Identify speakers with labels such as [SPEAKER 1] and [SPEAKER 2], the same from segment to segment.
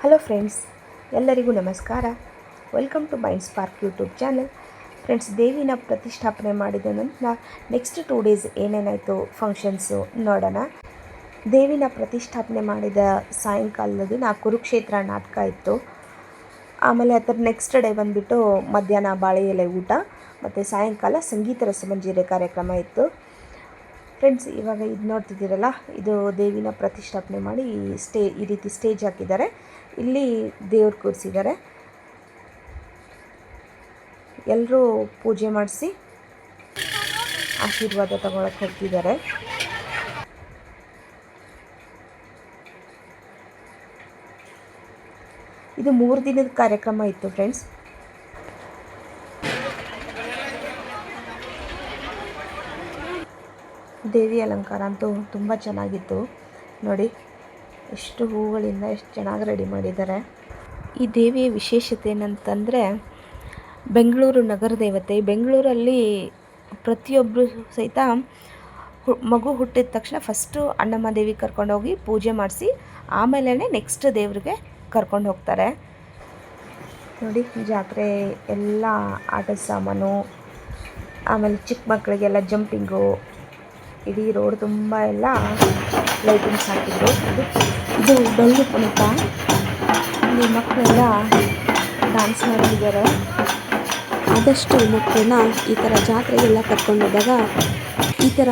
[SPEAKER 1] Hello friends ಎಲ್ಲರಿಗೂ ನಮಸ್ಕಾರ. Welcome to Mind Spark YouTube channel friends ದೇವಿನ ಪ್ರತಿಷ್ಠಾಪನೆ ಮಾಡಿದ ನಂತರ ನೆಕ್ಸ್ಟ್ ಟೂ ಡೇಸ್ ಏನೇನಾಯಿತು ಫಂಕ್ಷನ್ಸು ನೋಡೋಣ. ದೇವಿನ ಪ್ರತಿಷ್ಠಾಪನೆ ಮಾಡಿದ ಸಾಯಂಕಾಲದ ದಿನ ಕುರುಕ್ಷೇತ್ರ ನಾಟಕ ಇತ್ತು. ಆಮೇಲೆ ಅದರ ನೆಕ್ಸ್ಟ್ ಡೇ ಬಂದುಬಿಟ್ಟು ಮಧ್ಯಾಹ್ನ ಬಾಳೆ ಎಲೆ ಊಟ, ಮತ್ತು ಸಾಯಂಕಾಲ ಸಂಗೀತ ರಸಮಂಜೀರೆ ಕಾರ್ಯಕ್ರಮ ಇತ್ತು. ಫ್ರೆಂಡ್ಸ್ ಇವಾಗ ಇದು ನೋಡ್ತಿದ್ದೀರಲ್ಲ, ಇದು ದೇವಿನ ಪ್ರತಿಷ್ಠಾಪನೆ ಮಾಡಿ ಸ್ಟೇ, ಈ ರೀತಿ ಸ್ಟೇಜ್ ಹಾಕಿದ್ದಾರೆ. ಇಲ್ಲಿ ದೇವ್ರು ಕೂರಿಸಿದ್ದಾರೆ. ಎಲ್ಲರೂ ಪೂಜೆ ಮಾಡಿಸಿ ಆಶೀರ್ವಾದ ತಗೊಳಕ್ಕೆ ಹೋಗ್ತಿದ್ದಾರೆ. ಇದು ಮೂರು ದಿನದ ಕಾರ್ಯಕ್ರಮ ಇತ್ತು ಫ್ರೆಂಡ್ಸ್ ದೇವಿ ಅಲಂಕಾರ ಅಂತೂ ತುಂಬ ಚೆನ್ನಾಗಿತ್ತು. ನೋಡಿ, ಎಷ್ಟು ಹೂಗಳಿಂದ ಎಷ್ಟು ಚೆನ್ನಾಗಿ ರೆಡಿ ಮಾಡಿದ್ದಾರೆ. ಈ ದೇವಿಯ ವಿಶೇಷತೆ ಏನಂತಂದರೆ, ಬೆಂಗಳೂರು ನಗರ ದೇವತೆ. ಬೆಂಗಳೂರಲ್ಲಿ ಪ್ರತಿಯೊಬ್ಬರು ಸಹಿತ ಮಗು ಹುಟ್ಟಿದ ತಕ್ಷಣ ಫಸ್ಟು ಅಣ್ಣಮ್ಮ ದೇವಿ ಕರ್ಕೊಂಡೋಗಿ ಪೂಜೆ ಮಾಡಿಸಿ ಆಮೇಲೆ ನೆಕ್ಸ್ಟ್ ದೇವರಿಗೆ ಕರ್ಕೊಂಡು ಹೋಗ್ತಾರೆ. ನೋಡಿ, ಜಾತ್ರೆ ಎಲ್ಲ ಆಟದ ಸಾಮಾನು, ಆಮೇಲೆ ಚಿಕ್ಕ ಮಕ್ಕಳಿಗೆಲ್ಲ ಜಂಪಿಂಗು ಇಡೀ ರೋಡ್ ತುಂಬ ಎಲ್ಲ ಲೈಟಿಂಗ್ಸ್ ಹಾಕಿದ್ರು. ಇದು ಡೊಳ್ಳು ಕುಣಿತ ಇಲ್ಲಿ ಮಕ್ಕಳೆಲ್ಲ ಡ್ಯಾನ್ಸ್ ಮಾಡ್ತಿದ್ದಾರೆ.
[SPEAKER 2] ಆದಷ್ಟು ಮಕ್ಕಳನ್ನ ಈ ಥರ ಜಾತ್ರೆಗೆಲ್ಲ ಕರ್ಕೊಂಡೋದಾಗ ಈ ಥರ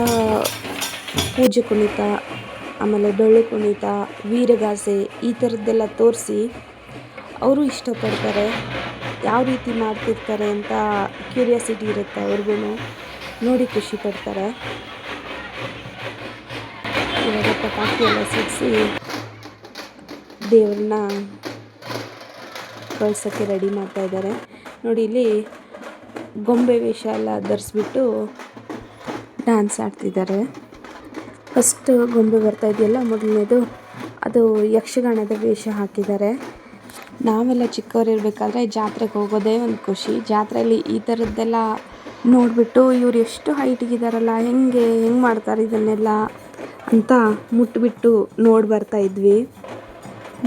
[SPEAKER 2] ಪೂಜೆ ಕುಣಿತ ಆಮೇಲೆ ಡೊಳ್ಳು ಕುಣಿತ ವೀರಗಾಸೆ ಈ ಥರದ್ದೆಲ್ಲ ತೋರಿಸಿ ಅವರು ಇಷ್ಟಪಡ್ತಾರೆ. ಯಾವ ರೀತಿ ಮಾಡ್ತಿರ್ತಾರೆ ಅಂತ ಕ್ಯೂರಿಯಾಸಿಟಿ ಇರುತ್ತೆ ಅವ್ರಿಗೂ ನೋಡಿ ಖುಷಿ ಪಡ್ತಾರೆ. ಇವಾಗ ಪಟಾಕಿ ಎಲ್ಲ ಸಿಡಿಸಿ ದೇವ್ರನ್ನ ಕಳ್ಸೋಕ್ಕೆ ರೆಡಿ ಮಾಡ್ತಾ ಇದ್ದಾರೆ. ನೋಡಿ, ಇಲ್ಲಿ ಗೊಂಬೆ ವೇಷ ಎಲ್ಲ ಧರಿಸ್ಬಿಟ್ಟು ಡ್ಯಾನ್ಸ್ ಆಡ್ತಿದ್ದಾರೆ. ಫಸ್ಟ್ ಗೊಂಬೆ ಬರ್ತಾ ಇದೆಯಲ್ಲ, ಮೊದಲನೇದು ಅದು ಯಕ್ಷಗಾನದ ವೇಷ ಹಾಕಿದ್ದಾರೆ. ನಾವೆಲ್ಲ ಚಿಕ್ಕವರಿರ್ಬೇಕಾದ್ರೆ ಜಾತ್ರೆಗೆ ಹೋಗೋದೇ ಒಂದು ಖುಷಿ. ಜಾತ್ರೆಯಲ್ಲಿ ಈ ಥರದ್ದೆಲ್ಲ ನೋಡಿಬಿಟ್ಟು ಇವ್ರು ಎಷ್ಟು ಹೈಟಿಗಿದಾರಲ್ಲ, ಹೆಂಗೆ ಹೆಂಗೆ ಮಾಡ್ತಾರೆ ಇದನ್ನೆಲ್ಲ ಅಂತ ಮುಟ್ಬಿಟ್ಟು ನೋಡಿ ಬರ್ತಾ ಇದ್ವಿ.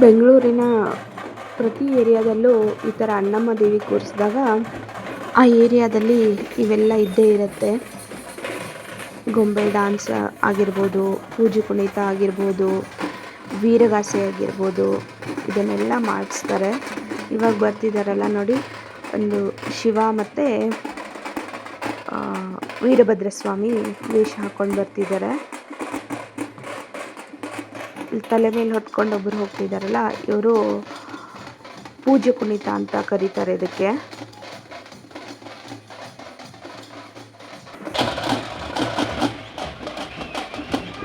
[SPEAKER 2] ಬೆಂಗಳೂರಿನ ಪ್ರತಿ ಏರಿಯಾದಲ್ಲೂ ಈ ಥರ ಅಣ್ಣಮ್ಮ ದೇವಿ ಕೂರಿಸಿದಾಗ ಆ ಏರಿಯಾದಲ್ಲಿ ಇವೆಲ್ಲ ಇದ್ದೇ ಇರುತ್ತೆ. ಗೊಂಬೆ ಡ್ಯಾನ್ಸ್ ಆಗಿರ್ಬೋದು, ಪೂಜೆ ಕುಣಿತ ಆಗಿರ್ಬೋದು, ವೀರಗಾಸೆ ಆಗಿರ್ಬೋದು, ಇದನ್ನೆಲ್ಲ ಮಾಡಿಸ್ತಾರೆ. ಇವಾಗ ಬರ್ತಿದ್ದಾರಲ್ಲ ನೋಡಿ, ಒಂದು ಶಿವ ಮತ್ತು ವೀರಭದ್ರ ಸ್ವಾಮಿ ವೇಷ ಹಾಕೊಂಡು ಬರ್ತಿದ್ದಾರೆ. ತಲೆ ಮೇಲೆ ಹೊತ್ಕೊಂಡು ಒಬ್ಬರು ಹೋಗ್ತಿದ್ದಾರಲ್ಲ ಇವರು ಪೂಜೆ ಕುಣಿತ ಅಂತ ಕರೀತಾರೆ ಇದಕ್ಕೆ.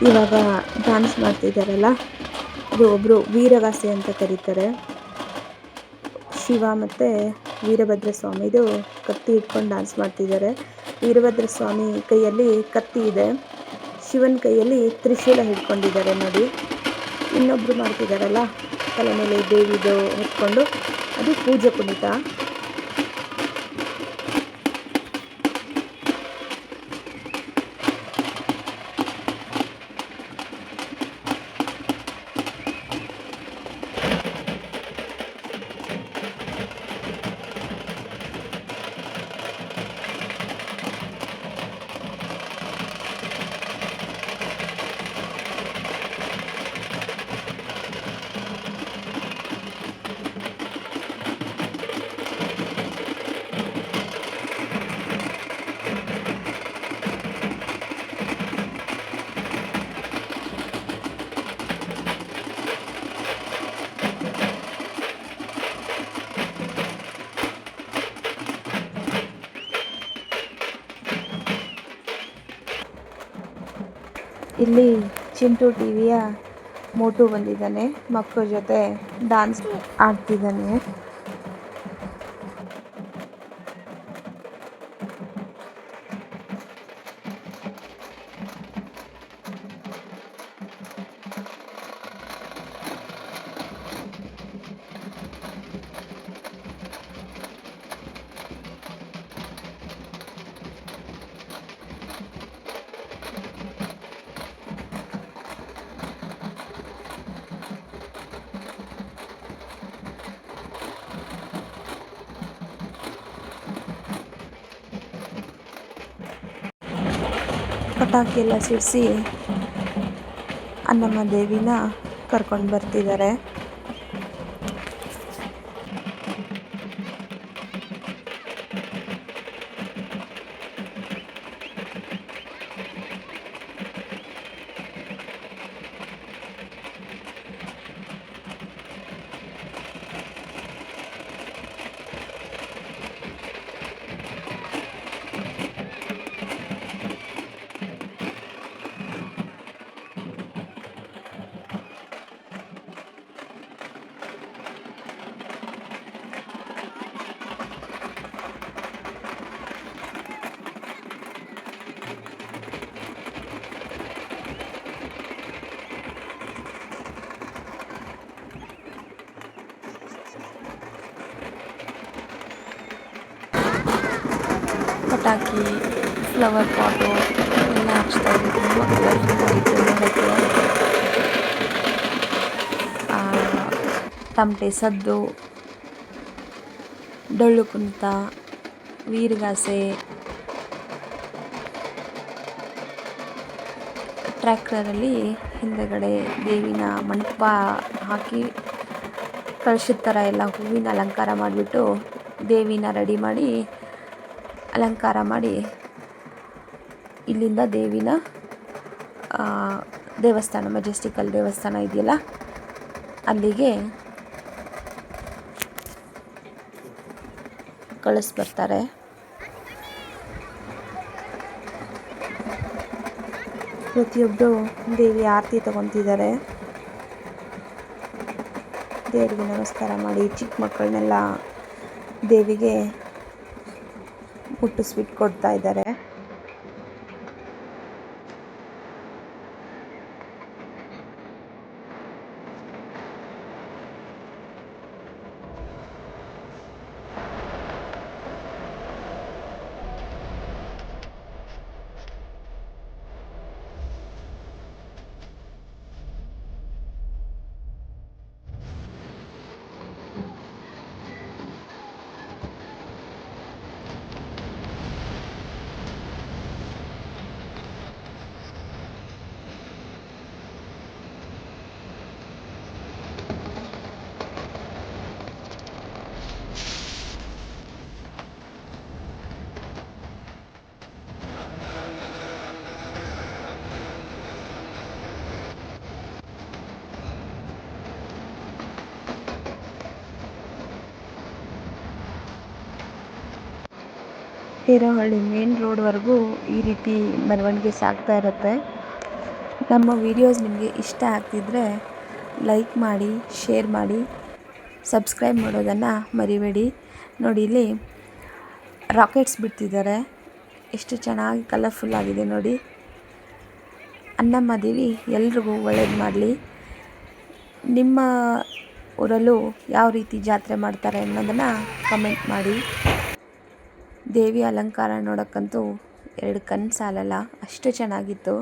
[SPEAKER 2] ಇವಾಗ ಡ್ಯಾನ್ಸ್ ಮಾಡ್ತಿದ್ದಾರಲ್ಲ ಇದು ಒಬ್ಬರು ವೀರಗಾಸೆ ಅಂತ ಕರೀತಾರೆ. ಶಿವ ಮತ್ತು ವೀರಭದ್ರ ಸ್ವಾಮಿದು ಕತ್ತಿ ಇಟ್ಕೊಂಡು ಡ್ಯಾನ್ಸ್ ಮಾಡ್ತಿದ್ದಾರೆ. ವೀರಭದ್ರ ಸ್ವಾಮಿ ಕೈಯಲ್ಲಿ ಕತ್ತಿ ಇದೆ. ಶಿವನ ಕೈಯಲ್ಲಿ ತ್ರಿಶೂಲ ಹಿಡ್ಕೊಂಡಿದ್ದಾರೆ ನೋಡಿ. ಇನ್ನೊಬ್ರು ಮಾಡ್ತಿದ್ದಾರಲ್ಲ ತಲೆ ಮೇಲೆ ದೇವಿದು ಹಿಡ್ಕೊಂಡು ಅದು ಪೂಜೆ ಕುಣಿತ ಇಲ್ಲಿ ಚಿಂಟು ಟಿವಿಯ ಮೋಟು ಬಂದಿದ್ದಾನೆ ಮಕ್ಕಳ ಜೊತೆ ಡಾನ್ಸ್ ಆಡ್ತಿದ್ದಾನೆ. ಪಟಾಕಿ ಎಲ್ಲ ಸಿಡಿಸಿ ಅನ್ನಮ್ಮ ದೇವಿನ ಕರ್ಕೊಂಡು ಬರ್ತಿದ್ದಾರೆ. ಪಟಾಕಿ ಫ್ಲವರ್ ಪಾಟು ಎಲ್ಲ ಹಚ್ತಾ ಇದ್ರು ತುಂಬ ಕಲರ್ಫುಲ್ಲಾಗಿತ್ತು ನೋಡೋಕ್ಕೆ ತಮಟೆ ಸದ್ದು, ಡೊಳ್ಳು ಕುಣಿತ, ವೀರಗಾಸೆ ಟ್ರ್ಯಾಕ್ಟರಲ್ಲಿ ಹಿಂದೆಗಡೆ ದೇವಿನ ಮಂಟಪ ಹಾಕಿ ಕಳಿಸಿದ ಥರ ಎಲ್ಲ ಹೂವಿನ ಅಲಂಕಾರ ಮಾಡಿಬಿಟ್ಟು ದೇವಿನ ರೆಡಿ ಮಾಡಿ ಅಲಂಕಾರ ಮಾಡಿ ಇಲ್ಲಿಂದ ದೇವಿನ ದೇವಸ್ಥಾನ ಮೆಜೆಸ್ಟಿಕಲ್ ದೇವಸ್ಥಾನ ಇದೆಯಲ್ಲ, ಅಲ್ಲಿಗೆ ಕಳಿಸ್ಬರ್ತಾರೆ ಪ್ರತಿಯೊಬ್ಬರು ದೇವಿ ಆರತಿ ತಗೊತಿದ್ದಾರೆ. ದೇವರಿಗೆ ನಮಸ್ಕಾರ ಮಾಡಿ, ಚಿಕ್ಕ ಮಕ್ಕಳನ್ನೆಲ್ಲ ದೇವಿಗೆ ಮುಟ್ಟಿಸ್ಬಿಟ್ಟು ಕೊಡ್ತಾ ಇದ್ದಾರೆ. ಹಿರೋಹಳ್ಳಿ ಮೇನ್ ರೋಡ್ವರೆಗೂ ಈ ರೀತಿ ಮೆರವಣಿಗೆ ಸಾಗ್ತಾ ಇರುತ್ತೆ. ನಮ್ಮ ವಿಡಿಯೋಸ್ ನಿಮಗೆ ಇಷ್ಟ ಆಗ್ತಿದ್ರೆ ಲೈಕ್ ಮಾಡಿ ಶೇರ್ ಮಾಡಿ ಸಬ್ಸ್ಕ್ರೈಬ್ ಮಾಡೋದನ್ನು ಮರಿಬೇಡಿ. ನೋಡಿ ಇಲ್ಲಿ ರಾಕೆಟ್ಸ್ ಬಿಡ್ತಿದ್ದಾರೆ. ಎಷ್ಟು ಚೆನ್ನಾಗಿ ಕಲರ್ಫುಲ್ ಆಗಿದೆ ನೋಡಿ. ಅನ್ನಮ್ಮ ದೇವಿ ಎಲ್ರಿಗೂ ಒಳ್ಳೇದು ಮಾಡಲಿ. ನಿಮ್ಮ ಊರಲ್ಲೂ ಯಾವ ರೀತಿ ಜಾತ್ರೆ ಮಾಡ್ತಾರೆ ಅನ್ನೋದನ್ನು ಕಮೆಂಟ್ ಮಾಡಿ. ದೇವಿ ಅಲಂಕಾರ ನೋಡೋಕ್ಕಂತೂ ಎರಡು ಕಣ್ಣು ಸಾಲಲ್ಲ, ಅಷ್ಟು ಚೆನ್ನಾಗಿತ್ತು.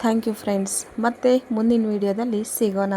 [SPEAKER 2] Thank you friends. ಮತ್ತೆ ಮುಂದಿನ ವೀಡಿಯೋದಲ್ಲಿ ಸಿಗೋಣ.